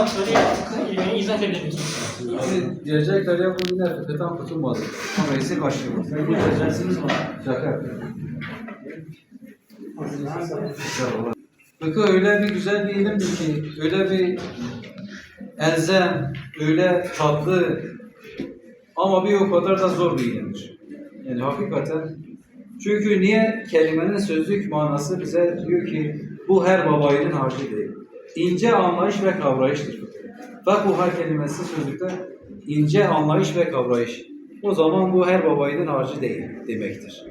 hakları e, izah edebilirsiniz. Abi diyecekler ya bu yine fıkıhtan kurtulmadı. Ama ise kaçıyor. Şaka yapıyorum. Fıkıh öyle bir güzel bir ilimdir ki, öyle bir elzem, öyle tatlı ama bir o kadar da zor bir ilimdir. Yani hakikaten çünkü niye kelimenin sözlük manası bize diyor ki bu her babayının harcı değil. İnce anlayış ve kavrayıştır. Fakuha kelimesi sözlükte ince anlayış ve kavrayış. O zaman bu her babayının harcı değil demektir.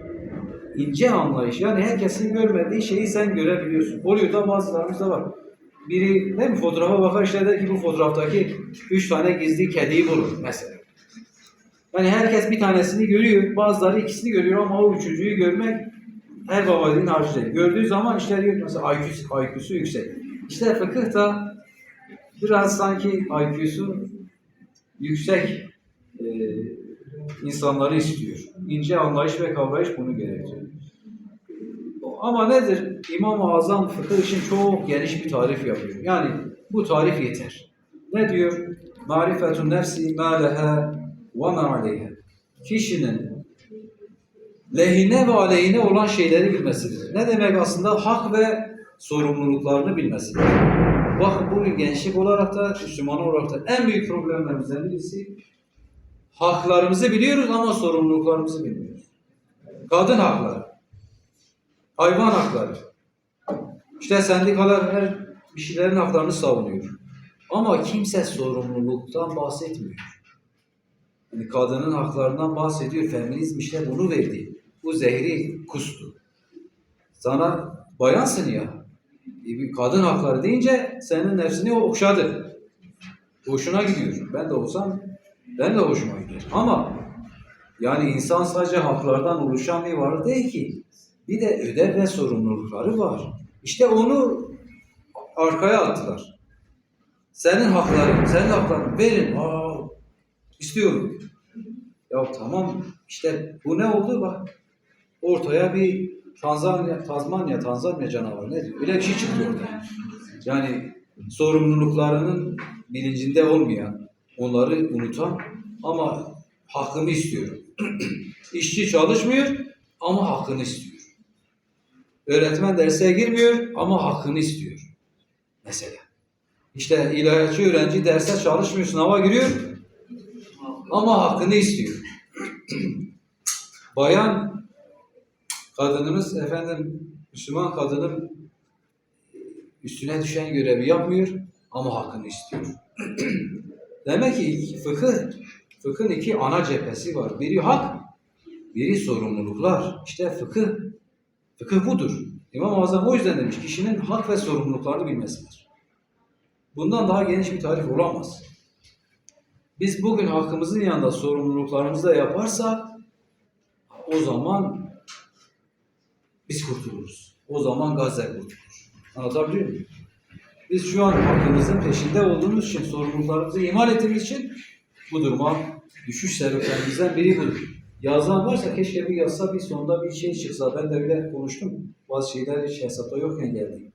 İnce anlayış yani herkesin görmediği şeyi sen görebiliyorsun. Oluyor da bazılarımızda var. Biri değil mi fotoğrafa bakar işte der ki bu fotoğraftaki üç tane gizli kediyi bulur mesela. Yani herkes bir tanesini görüyor, bazıları ikisini görüyor ama o üçüncüyü görmek her babanın harcı değil. Gördüğü zaman işte diyor mesela IQ'su, IQ'su yüksek. İşte fıkıh da biraz sanki IQ'su yüksek e, insanları istiyor. İnce anlayış ve kavrayış bunu gerektiriyor. Ama nedir? İmam-ı Azam fıkıh için çok geniş bir tarif yapıyor. Yani bu tarif yeter. Ne diyor? Marifetun nefsi ma leha ve ma aleyha. Kişinin lehine ve aleyhine olan şeyleri bilmesidir. Ne demek aslında? Hak ve sorumluluklarını bilmesidir. Bakın bugün gençlik olarak da, Müslüman olarak da en büyük problemlerimizden birisi haklarımızı biliyoruz ama sorumluluklarımızı bilmiyoruz. Kadın hakları, hayvan hakları, işte sendikalar her bir şeylerin haklarını savunuyor. Ama kimse sorumluluktan bahsetmiyor. Yani kadının haklarından bahsediyor. Feminizm işte bunu verdi. Bu zehri kustu. Sana bayansın ya. Kadın hakları deyince senin nefsini okşadı. Hoşuna gidiyor. Ben de olsam ben de hoşuma gider. Ama yani insan sadece haklardan oluşan bir varlık değil ki. Bir de ödev ve sorumlulukları var. İşte onu arkaya attılar. Senin hakların, senin hakların verin. Aa, istiyorum. Ya tamam işte bu ne oldu bak. Ortaya bir Tanzanya, Tazmanya, Tanzanya canavarı ne diyor? Öyle bir şey çıktı ortaya. Yani sorumluluklarının bilincinde olmayan, onları unutan ama hakkımı istiyorum. İşçi çalışmıyor ama hakkını istiyor. Öğretmen derse girmiyor ama hakkını istiyor. Mesela. İşte ilahiyatçı öğrenci derse çalışmıyor, sınava giriyor ama hakkını istiyor. Bayan kadınımız efendim Müslüman kadının üstüne düşen görevi yapmıyor ama hakkını istiyor. Demek ki fıkıh, fıkhın iki ana cephesi var. Biri hak, biri sorumluluklar. İşte fıkıh, fıkıh budur. İmam-ı Azam o yüzden demiş, kişinin hak ve sorumluluklarını bilmesidir. Bundan daha geniş bir tarif olamaz. Biz bugün hakkımızın yanında sorumluluklarımızı da yaparsak o zaman kurtuluruz. O zaman Gazze kurtulur. Anlatabiliyor muyum? Biz şu an hakkımızın peşinde olduğumuz için, sorumluluklarımızı ihmal ettiğimiz için bu duruma düşüş sebeplerimizden biri budur. Yazan varsa keşke bir yazsa bir sonunda bir şey çıksa. Ben de öyle konuştum. Bazı şeyler hiç hesapta yokken geldi.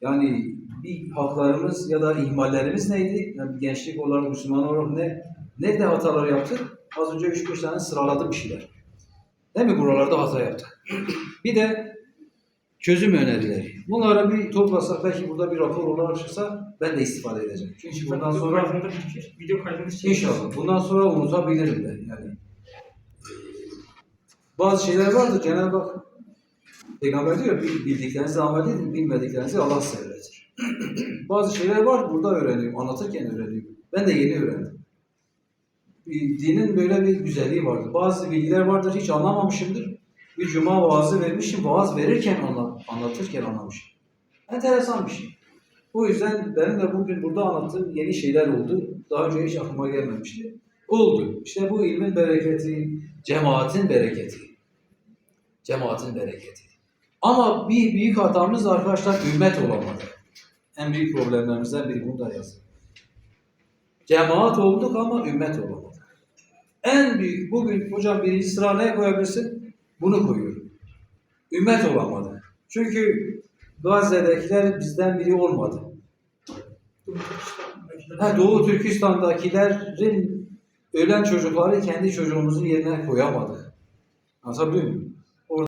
Yani bir haklarımız ya da ihmallerimiz neydi? Yani gençlik olarak, Müslüman olarak ne? Nerede hatalar yaptık? Az önce 3-5 tane sıraladım bir şeyler. Değil mi? Buralarda hata yaptık. bir de çözüm önerileri. Bunlara bir toplasak belki burada bir rapor olarak çıksa ben de istifade edeceğim. Çünkü bundan Video sonra kaydında bir- video kaydını çekeceğiz. inşallah bundan sonra unutabilirim de yani. Bazı şeyler vardır Cenab-ı Hak Peygamber diyor "Bil- bildiklerinizi amel edin, bilmediklerinizi Allah size öğretir. Bazı şeyler var burada öğreniyorum, anlatırken öğreniyorum. Ben de yeni öğrendim. Bir Dinin böyle bir güzelliği vardır. Bazı bilgiler vardır hiç anlamamışımdır. Bir cuma vaazı vermişim, vaaz verirken anlat, anlatırken anlamışım. Enteresan bir şey. O yüzden benim de bugün burada anlattığım yeni şeyler oldu. Daha önce hiç aklıma gelmemişti. Oldu. İşte bu ilmin bereketi, cemaatin bereketi. Cemaatin bereketi. Ama bir büyük hatamız da arkadaşlar ümmet olamadı. En büyük problemlerimizden biri bunu da yazın. Cemaat olduk ama ümmet olamadık. En büyük bugün hocam birinci sıra ne koyabilirsin? Bunu koyuyorum. Ümmet olamadı. Çünkü Gazze'dekiler bizden biri olmadı. Ha, Doğu Türkistan'dakilerin ölen çocukları kendi çocuğumuzun yerine koyamadık. Anlatabiliyor muyum?